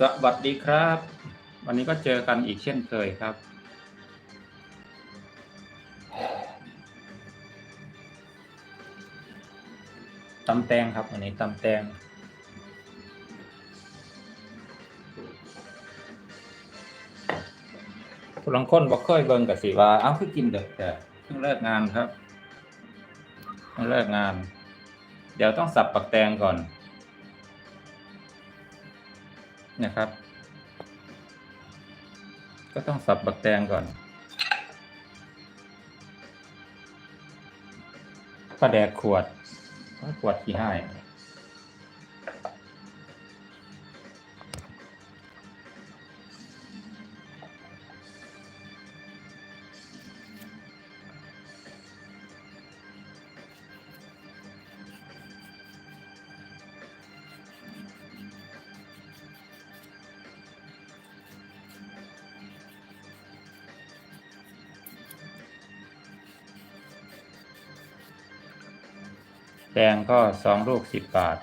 สวัสดีครับ วันนี้ก็เจอกันอีกเช่นเคยครับ ตำแตงครับวันนี้ตำแตง ผู้ลังคนบอกเคยเบิ่งกับสิว่า เอ้าคือกินเด็กแต่เพิ่งเลิกงานครับเพิ่งเลิกงาน เดี๋ยวต้องสับปักแตงก่อน นะครับ ก็ต้องสับบักแตงก่อนปลาแดกขวดขวดกี่ให้ แตงก็สองลูกสิบบาท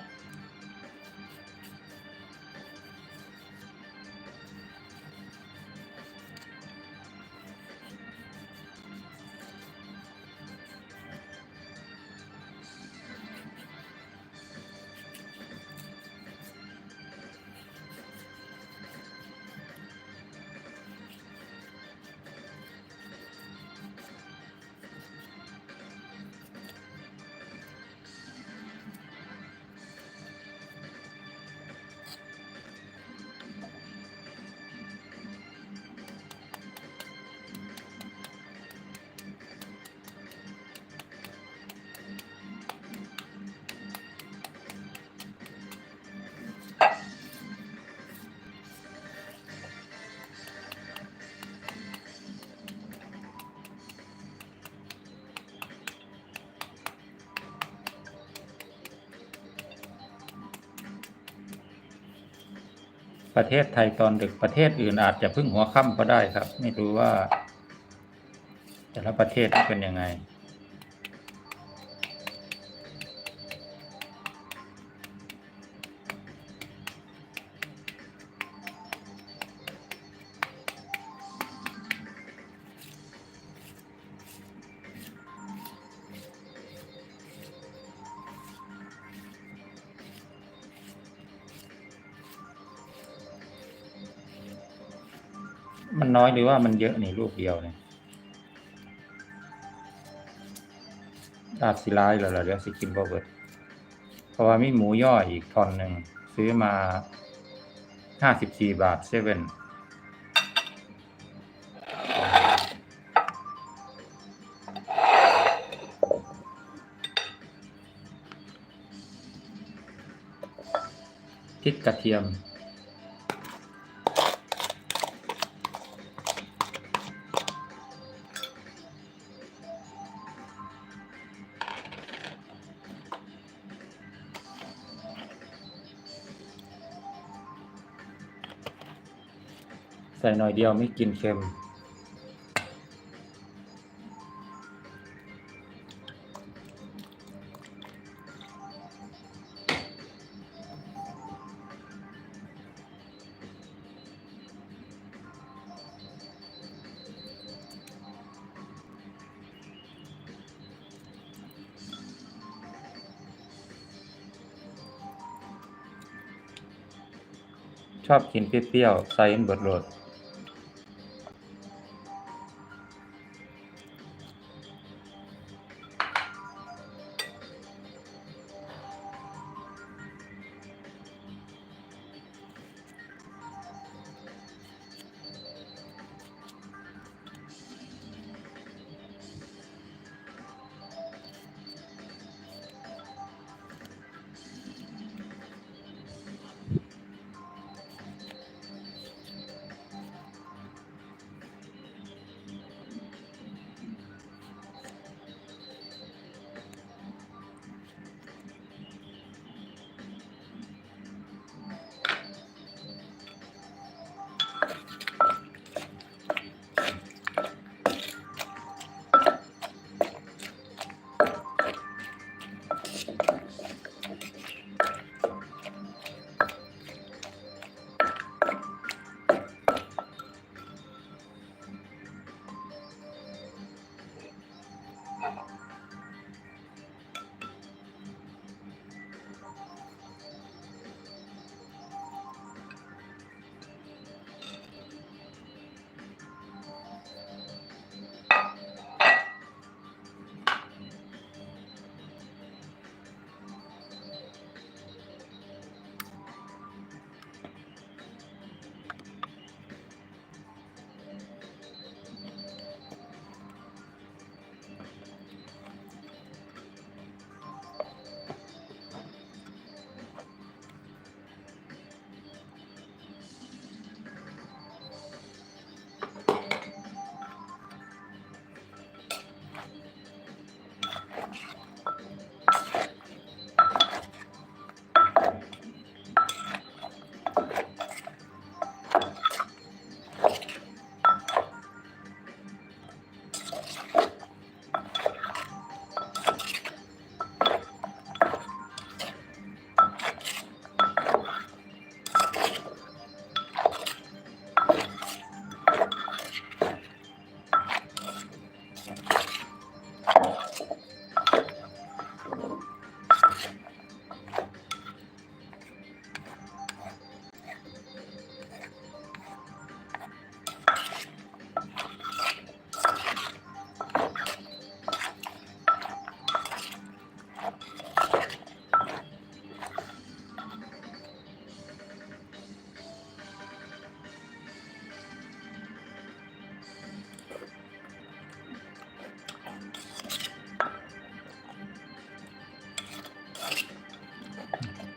ประเทศไทยตอนดึกประเทศอื่นอาจจะพึ่งหัวค่ำก็ได้ครับ ไม่รู้ว่า แต่ละประเทศเป็นยังไง น้อยหรือว่ามันเยอะนี่ลูกเดียวเนี่ยดาบสิร้ายแล้วเหรอเดี๋ยวสิกินบ่เบิร์ดเพราะว่ามีหมูย่ออีกทอนหนึ่ง ซื้อมาห้าสิบสี่บาทเซเว่นพริกกระเทียม หน่อยเดียวไม่กินเค็ม ชอบกินเปรี้ยวๆใส่เบิดโหลด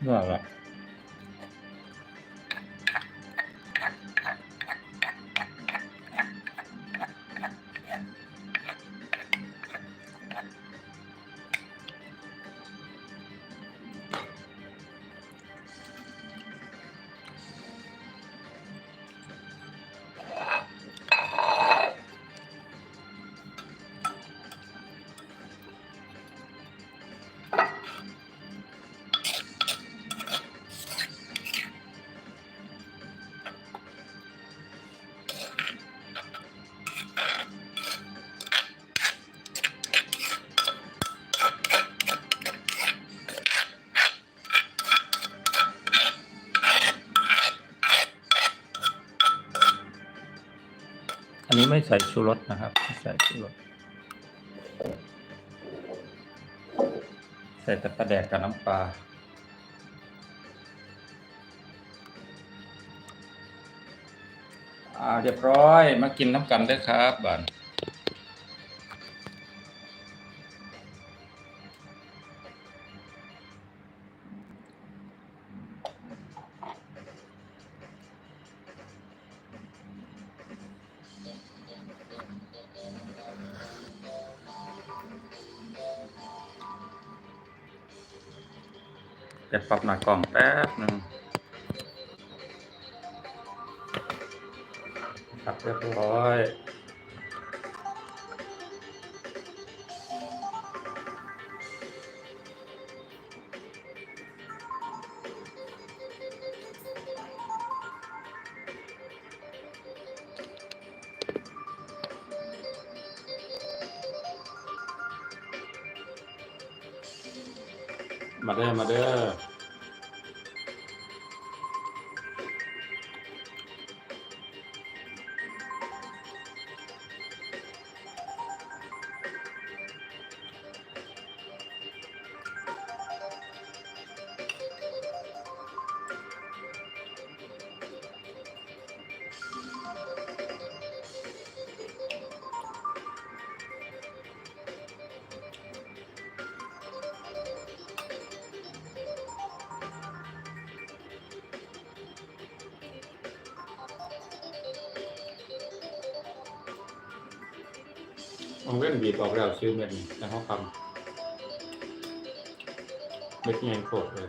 ว่า นนี้ไม่ใส่ชูรสนะครับไม่ใส่ชูรสใส่แต่ปลาแดกกับน้ำปลาอ่าเรียบร้อยมากินน้ำกันได้ครับบาน จะปรับหน้ากล่องแป๊บหนึ่งครับเรียบร้อย มาเด้อมาเด้อ มันเล่นบีบออกแล้วซื้อเม็ดนี้แล้วเขาคำเม็ดเงี้ยโคตรเลย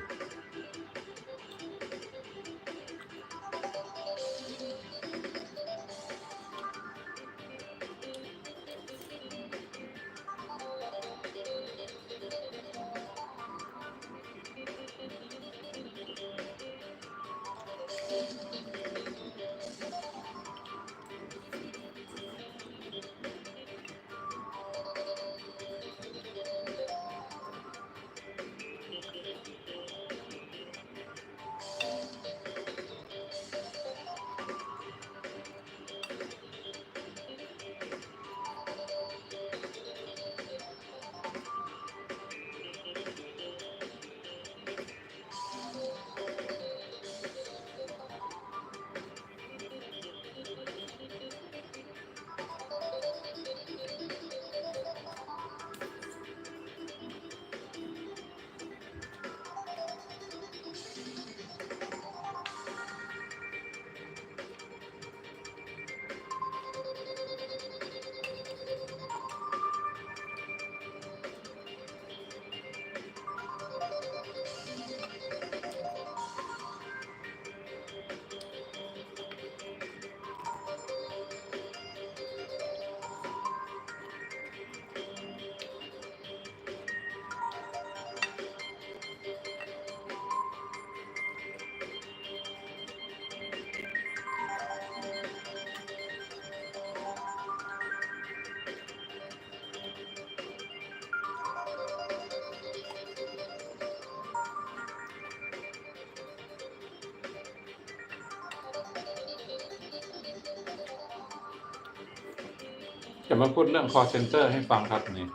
จะมาพูดเรื่อง call center ให้ฟังครับนี่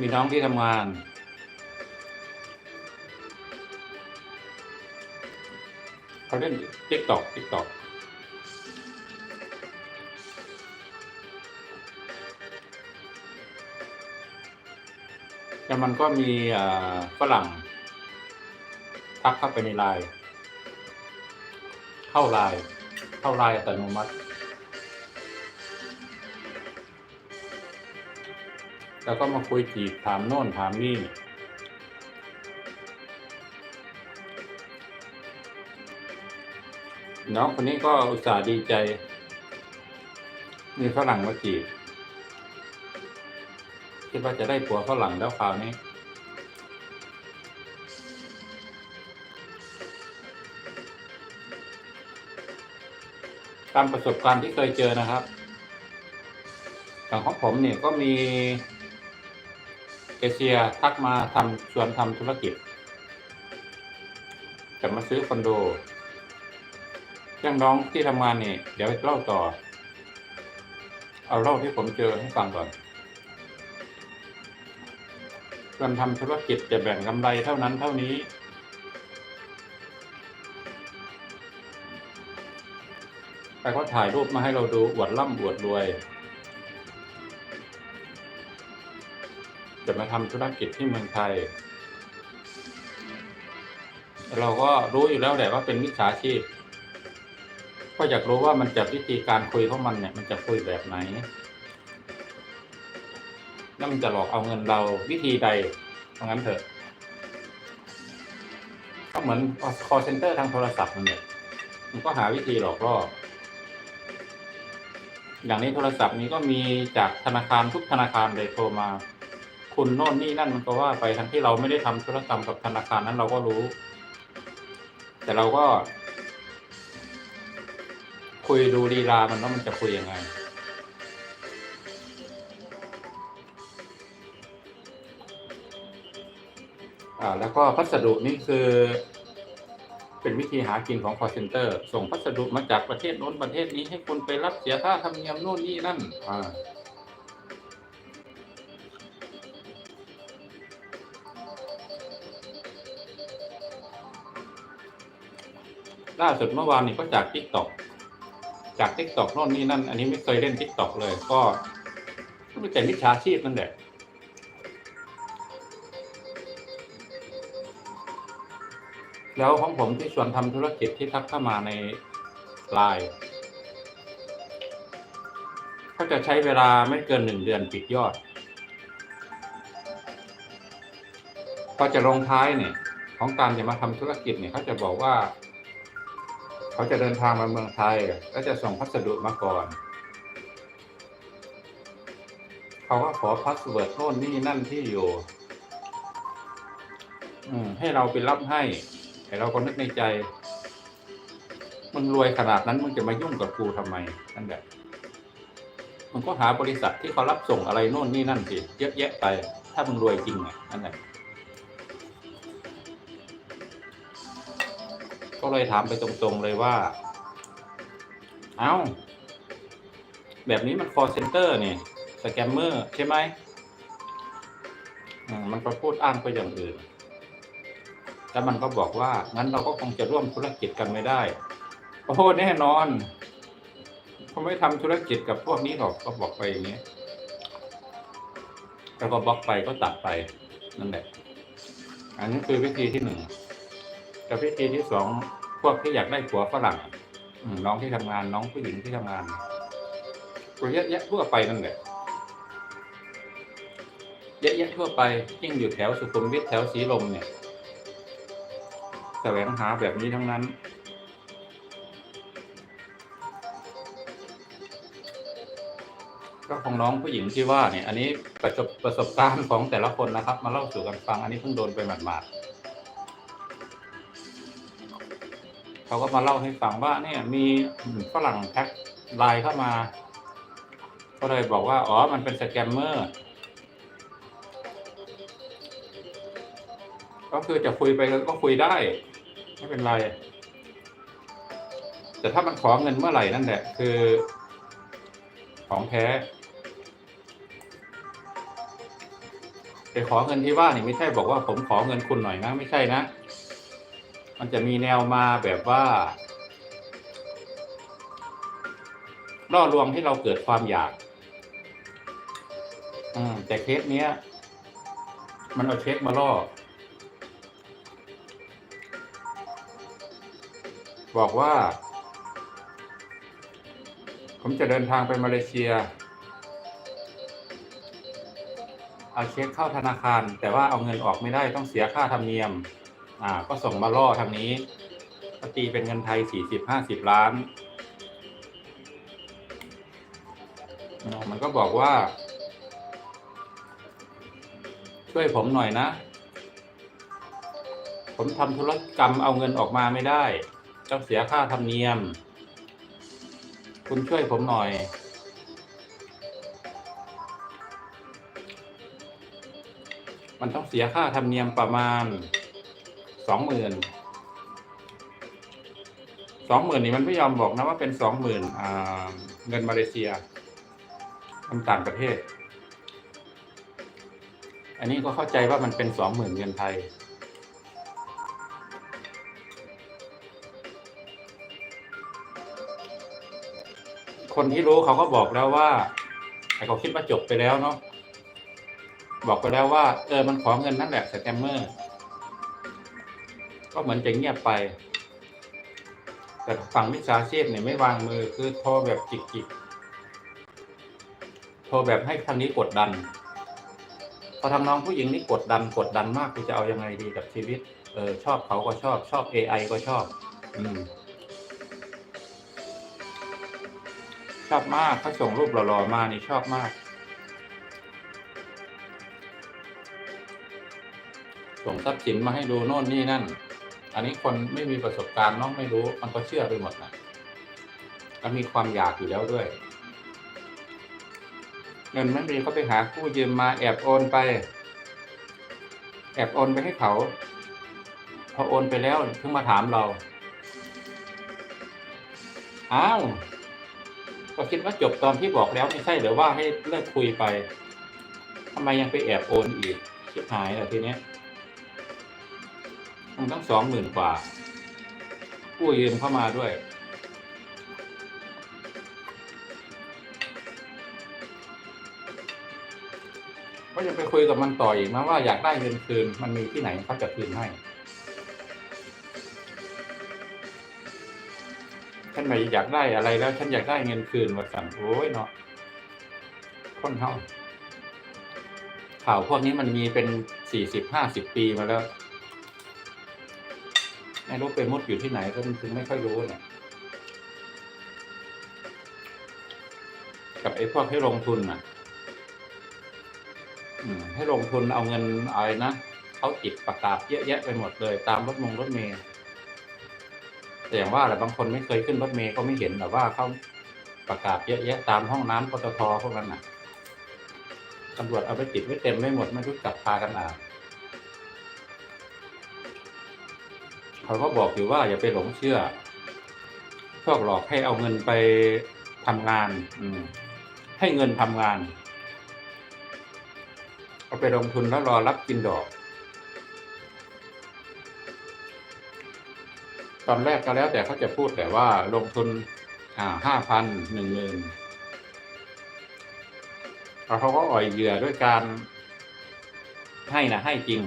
มีน้องที่ทำงาน เขาเล่น TikTok TikTok แต่มันก็มีฝรั่งทักเข้าไปในไลน์ เข้าไลน์เข้าไลน์อัตโนมัติ แล้วก็มาคุยจีบถามโน่นถามนี่น้องคนนี้ก็อุตส่าห์ดีใจ มีฝรั่งมาจีบ คิดว่าจะได้ผัวฝรั่งแล้วคราวนี้ ตามประสบการณ์ที่เคยเจอนะครับอย่างของผมเนี่ยก็มีเอเชียทักมาทำชวนทำธุรกิจ จะมาซื้อคอนโดย่างน้องที่ทำงานนี่เดี๋ยวเล่าต่อ เอาเล่าที่ผมเจอให้ฟังก่อนชวนทำธุรกิจจะแบ่งกำไรเท่านั้นเท่านี้ แต่เขาถ่ายรูปมาให้เราดูอวดร่ำอวดรวย จะมาทำธุรกิจที่เมืองไทย เราก็รู้อยู่แล้วแหละว่าเป็นมิจฉาชีพ ก็อยากรู้ว่ามันจะวิธีการคุยของมันเนี่ย มันจะคุยแบบไหนแล้วมันจะหลอกเอาเงินเราวิธีใดเพราะงั้นเถอะก็เหมือน call center ทางโทรศัพท์มันเนี่ยมันก็หาวิธีหลอกล่อ อย่างนี้โทรศัพท์นี้ก็มีจากธนาคารทุกธนาคารเลยโทรมา คุณโน่นนี่นั่นมันก็ว่าไปทั้งที่เราไม่ได้ทำธุรกรรมกับธนาคารนั้นเราก็รู้ แต่เราก็ คุยดูลีลามันว่ามันจะคุยยังไง อ่าแล้วก็พัสดุนี่คือ เป็นวิธีหากินของ call center ส่งพัสดุมาจากประเทศโน้นประเทศนี้ให้คุณไปรับเสียค่าธรรมเนียมโน่นนี่นั่นอ่าล่าสุดเมื่อวานนี้ก็จาก t ิ k t o k จาก t ิ k t o k โน่นนี่นั่น อันนี้ไม่เคยเล่น t ิ k t o k เลย ก็ก็เป็นแต่มิจฉาชีพนั่นแหละ แล้วของผมที่ชวนทำธุรกิจที่ทักเข้ามาในไลน์ก็จะใช้เวลาไม่เกินหนึ่งเดือนปิดยอดพอจะลงท้ายเนี่ย ของการจะมาทำธุรกิจเนี่ยเขาจะบอกว่า เขาจะเดินทางมาเมืองไทยก็จะส่งพัสดุมาก่อนเขาก็ขอพาสเวิร์ดโน่นนี่นั่นที่อยู่ อืมให้เราไปรับให้ แต่เราก็นึกในใจ มึงรวยขนาดนั้นมึงจะมายุ่งกับกูทำไมนั่นแหละมึงก็หาบริษัทที่เขารับส่งอะไรโน่นนี่นั่นสิเยอะแยะไป ถ้ามึงรวยจริงอะนั่นแหละก็เลยถามไปตรงๆเลยว่า เอ้า แบบนี้มัน call center นี่สแกมเมอร์ใช่ไหมมมันก็พูดอ้างไปอย่างอื่น แล้วมันก็บอกว่างั้นเราก็คงจะร่วมธุรกิจกันไม่ได้โอ้โหแน่นอนเขาไม่ทำธุรกิจกับพวกนี้หรอกก็บอกไปอย่างนี้แล้วก็บล็อกไปก็ตัดไปนั่นแหละ อันนี้คือวิธีที่หนึ่งแต่วิธีที่สองพวกที่อยากได้ผัวฝรั่งน้องที่ทำงานน้องผู้หญิงที่ทำงานก็เยอะแยะทั่วไปนั่นแหละเยอะแยะทั่วไปยิ่งอยู่แถวสุขุมวิทแถวสีลมเนี่ย สวงหาแบบนี้ทั้งนั้น ก็ของน้องผู้หญิงที่ว่าเนี่ย อันนี้ประสบประสบการณ์ของแต่ละคนนะครับ มาเล่าสู่กันฟัง อันนี้เพิ่งโดนไปหมาดๆเขาก็มาเล่าให้ฟังว่าเนี่ยมีฝรั่งแท็กไลน์เข้ามา ก็เลยบอกว่า อ๋อ มันเป็นสแกมเมอร์ก็คือจะคุยไปก็คุยได้ ไม่เป็นไร แต่ถ้ามันขอเงินเมื่อไหร่นั่นแหละ คือ ของแท้ไปขอเงินที่ว่านี่ไม่ใช่บอกว่าผมขอเงินคุณหน่อยนะ ไม่ใช่นะ มันจะมีแนวมาแบบว่าล่อลวงให้เราเกิดความอยากอืมแต่เคสเนี้ย มันเอาเช็คมาล่อ บอกว่า ผมจะเดินทางไปมาเลเซีย เอาเช็คเข้าธนาคาร แต่ว่าเอาเงินออกไม่ได้ต้องเสียค่าธรรมเนียม อ่า ก็ส่งมาล่อทางนี้ก็ตีเป็นเงินไทยสี่สิบห้าสิบล้าน มันก็บอกว่า ช่วยผมหน่อยนะ ผมทำธุรกรรมเอาเงินออกมาไม่ได้ ต้องเสียค่าธรรมเนียม คุณช่วยผมหน่อยมันต้องเสียค่าธรรมเนียมประมาณสองหมื่นสองหมื่นนี่มันไม่ยอมบอกนะว่าเป็นสองหมื่นเงินมาเลเซียมันต่างประเทศ อันนี้ก็เข้าใจว่ามันเป็นสองหมื่นเงินไทย คนที่รู้เขาก็บอกแล้วว่าไอ้เขาคิดว่าจบไปแล้วเนาะบอกไปแล้วว่า เออมันขอเงินนั่นแหละสแกมเมอร์ ก็เหมือนจะเงียบไป แต่ฝั่งมิจฉาชีพเนี่ยไม่วางมือคือโทรแบบจิกๆโทรแบบให้ทางนี้กดดัน พอทำน้องผู้หญิงนี่กดดันกดดันมากกูจะเอายังไงดีกับชีวิต เออชอบเขาก็ชอบชอบ AI ก็ชอบ อืม ชอบมากเขาส่งรูปหล่อๆมานี่ชอบมาก ส่งทรัพย์สินมาให้ดูโน่นนี่นั่น อันนี้คนไม่มีประสบการณ์เน้องไม่รู้ มันก็เชื่อไปหมดนะก็มีความอยากอยู่แล้วด้วย เงินไม่มีเขาไปหากู้ยืมมาแอบโอนไป แอบโอนไปให้เขาพอโอนไปแล้วเพิ่งมาถามเรา อ้าว ก็คิดว่าจบตอนที่บอกแล้วไม่ใช่หรือว่าให้เลิกคุยไปทำไมยังไปแอบโอนอีกชิบหายแล้วทีเนี้ยมันต้องสองหมื่นกว่ากู้ยืมเข้ามาด้วยก็ยังไปคุยกับมันต่ออีกนะว่าอยากได้เงินคืนมันมีที่ไหนเขาจะคืนให้ ฉันไม่อยากได้อะไรแล้ว ฉันอยากได้เงินคืนว่าสั่งโอ้ยเนาะคนเท่าข่าวพวกนี้มันมีเป็นสี่สิบห้าสิบปีมาแล้วไม่รู้ไปมุดอยู่ที่ไหนก็ถึงไม่ค่อยรู้เนี่ยกับไอ้พวกให้ลงทุนอะให้ลงทุนเอาเงินอะไรนะเขาติดประกาศเยอะแยะไปหมดเลย ตามรถมงรถเมล์ แต่อย่างว่าแหละบางคนไม่เคยขึ้นรถเมล์ก็ไม่เห็นแต่ว่าเขาประกาศเยอะแยะตามห้องน้ำปตทพวกนั้นน่ะตำรวจเอาไปติดไว้เต็มไม่หมดไม่รู้จักพากันอ่านเขาก็บอกอยู่ว่าอย่าไปหลงเชื่อ พวกหลอกให้เอาเงินไปทำงาน อืม ให้เงินทำงาน เอาไปลงทุนแล้วรอรับกินดอก ตอนแรกก็แล้วแต่เขาจะพูดแต่ว่าลงทุนอ่าห้าพันหนึ่งหมื่นแล้วเขาก็อ่อยเหยื่อด้วยการให้นะให้จริง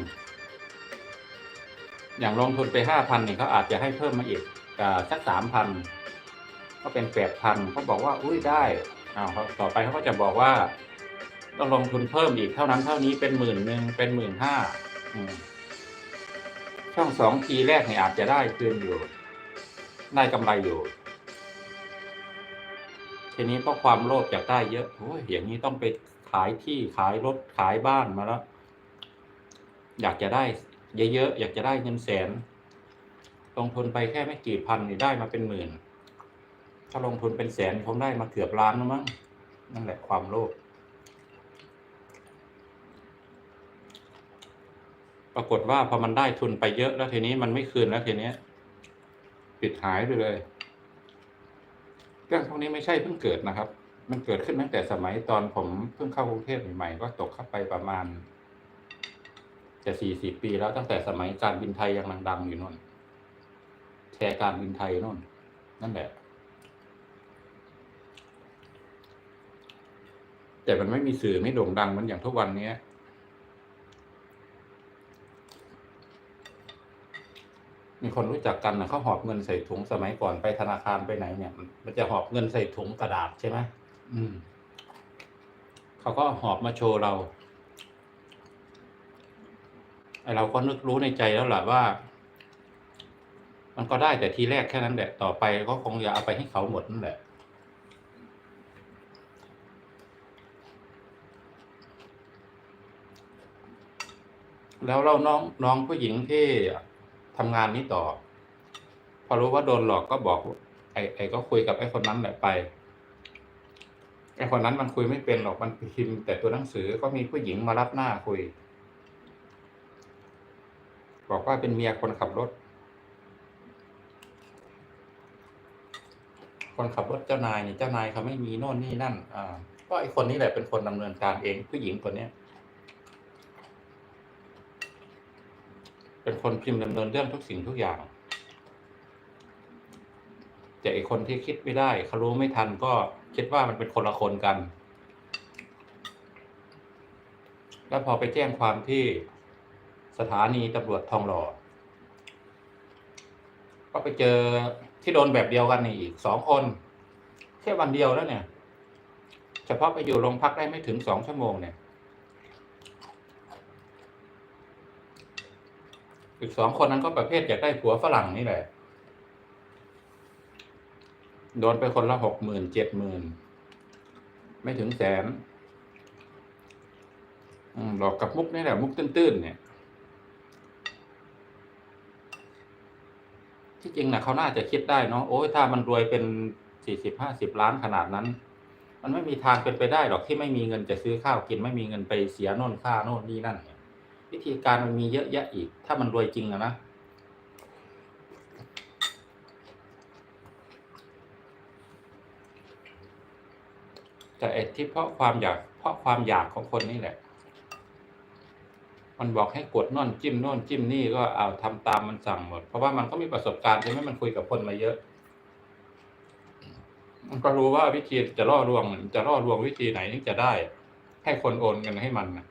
อย่างลงทุนไปห้าพันเนี่ยเขาอาจจะให้เพิ่มมาอีกอ่าสักสามพันก็เป็นแปดพันเขาบอกว่าอุ้ยได้อ้าวเขาต่อไปเขาก็จะบอกว่า ต้องลงทุนเพิ่มอีกเท่านั้นเท่านี้เป็นหมื่นหนึ่งเป็นหมื่นห้า ช่องสองทีแรกเนี่ยอาจจะได้คืนอยู่ ได้กำไรอยู่ ทีนี้เพราะความโลภอยากได้เยอะโอ้ยอย่างนี้ต้องไปขายที่ขายรถขายบ้านมาแล้ว อยากจะได้เยอะๆอยากจะได้เงินแสน ลงทุนไปแค่ไม่กี่พันนี่ได้มาเป็นหมื่น ถ้าลงทุนเป็นแสนคงได้มาเกือบล้านแล้วมั้งนั่นแหละความโลภ ปรากฏว่าพอมันได้ทุนไปเยอะแล้วทีนี้มันไม่คืนแล้วทีนี้ปิดหายไปเลยเรื่องพวกนี้ไม่ใช่เพิ่งเกิดนะครับ มันเกิดขึ้นตั้งแต่สมัยตอนผมเพิ่งเข้ากรุงเทพใหม่ๆก็ตกเข้าไปประมาณจะสี่สิบปีแล้วตั้งแต่สมัยการบินไทยยังดังๆอยู่นู่นแชร์การบินไทยนู่น นั่นแหละ แต่มันไม่มีสื่อไม่โด่งดังมันอย่างทุกวันนี้ มีคนรู้จักกันนะเขาหอบเงินใส่ถุงสมัยก่อนไปธนาคารไปไหนเนี่ย มันจะหอบเงินใส่ถุงกระดาษใช่ไหมอืมเขาก็หอบมาโชว์เราไอเราก็นึกรู้ในใจแล้วแหละว่า มันก็ได้แต่ทีแรกแค่นั้นแหละต่อไปก็คงจะเอาไปให้เขาหมดนั่นแหละแล้วเราน้องน้องผู้หญิงที่ ทำงานนี้ต่อ พอรู้ว่าโดนหลอกก็บอก ไอ้ไอ้ก็คุยกับไอ้คนนั้นแหละไปไอ้คนนั้นมันคุยไม่เป็นหรอกมันพิมพ์แต่ตัวหนังสือก็มีผู้หญิงมารับหน้าคุย บอกว่าเป็นเมียคนขับรถ คนขับรถเจ้านายนี่เจ้านายเขาไม่มีโน่นนี่นั่น อ่า ก็ไอ้คนนี้แหละเป็นคนดำเนินการเองผู้หญิงคนเนี้ย เป็นคนพิมพ์ดำเนินเรื่องทุกสิ่งทุกอย่างแต่ไอคนที่คิดไม่ได้เขารู้ไม่ทันก็คิดว่ามันเป็นคนละคนกัน แล้วพอไปแจ้งความที่สถานีตำรวจทองหล่อ ก็ไปเจอที่โดนแบบเดียวกันนี่อีกสองคนแค่วันเดียวแล้วเนี่ย เฉพาะไปอยู่โรงพักได้ไม่ถึงสองชั่วโมงเนี่ย อีกสองคนนั้นก็ประเภทอยากได้ผัวฝรั่งนี่แหละ โดนไปคนละหกหมื่นเจ็ดหมื่นไม่ถึงแสนหลอกกับมุกนี่แหละ มุกตื้นๆเนี่ย ที่จริงนะเขาน่าจะคิดได้เนาะโอ้ยถ้ามันรวยเป็นสี่สิบห้าสิบล้านขนาดนั้น มันไม่มีทางเป็นไปได้หรอกที่ไม่มีเงินจะซื้อข้าวกิน ไม่มีเงินไปเสียโน่นค่าโน่นนี่นั่นเวิธีการมันมีเยอะแยะอีก ถ้ามันรวยจริงอะนะ แต่ไอ้ที่เพราะความอยากเพราะความอยากของคนนี่แหละ มันบอกให้กดน่นจิ้มน่นจิ้มนี่ก็เอาทำตามมันสั่งหมด เพราะว่ามันก็มีประสบการณ์ใช่ไหมมันคุยกับคนมาเยอะ มันก็รู้ว่าวิธีจะล่อลวงจะล่อลวงวิธีไหนถึงจะได้ ให้คนโอนเงินให้มันนะ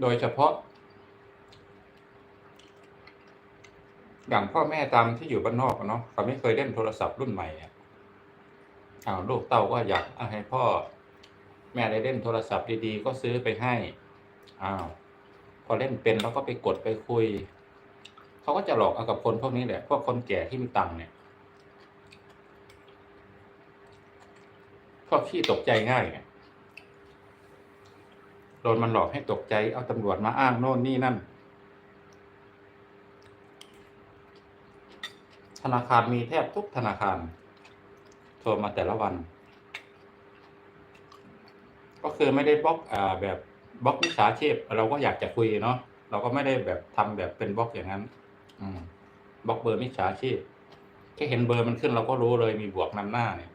โดยเฉพาะ อย่างพ่อแม่ตามที่อยู่บ้านนอกเนาะเขาไม่เคยเล่นโทรศัพท์รุ่นใหม่อะอ้าวลูกเต้าก็อยากให้พ่อ แม่ได้เล่นโทรศัพท์ดีๆ ก็ซื้อไปให้อ้าวพอเล่นเป็นแล้วก็ไปกดไปคุย เขาก็จะหลอกเอากับคนพวกนี้แหละพวกคนแก่ที่มีตังค์เนี่ยพวกที่ตกใจง่ายเนี่ย โดนมันหลอกให้ตกใจ เอาตำรวจมาอ้างโน่นนี่นั่น ธนาคารมีแทบทุกธนาคารโทรมาแต่ละวัน ก็คือไม่ได้บล็อกอ่าแบบบล็อกมิจฉาชีพ เราก็อยากจะคุยเนาะเราก็ไม่ได้แบบทำแบบเป็นบล็อกอย่างนั้น อืมบล็อกเบอร์มิจฉาชีพแค่เห็นเบอร์มันขึ้นเราก็รู้เลยมีบวกนำหน้าเนี่ย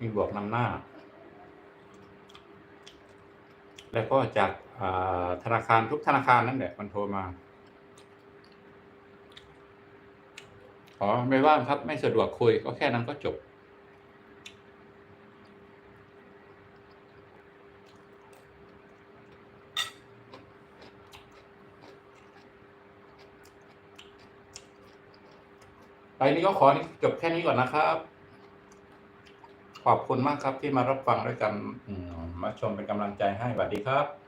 มีบวกนำหน้า แล้วก็จากธนาคารทุกธนาคารนั่นแหละมันโทรมาอ๋อไม่ว่างครับไม่สะดวกคุยก็แค่นั้นก็จบ ไปนี้ก็ขอจบแค่นี้ก่อนนะครับ ขอบคุณมากครับที่มารับฟังด้วยกันมมาชมเป็นกำลังใจให้สวัสดีครับ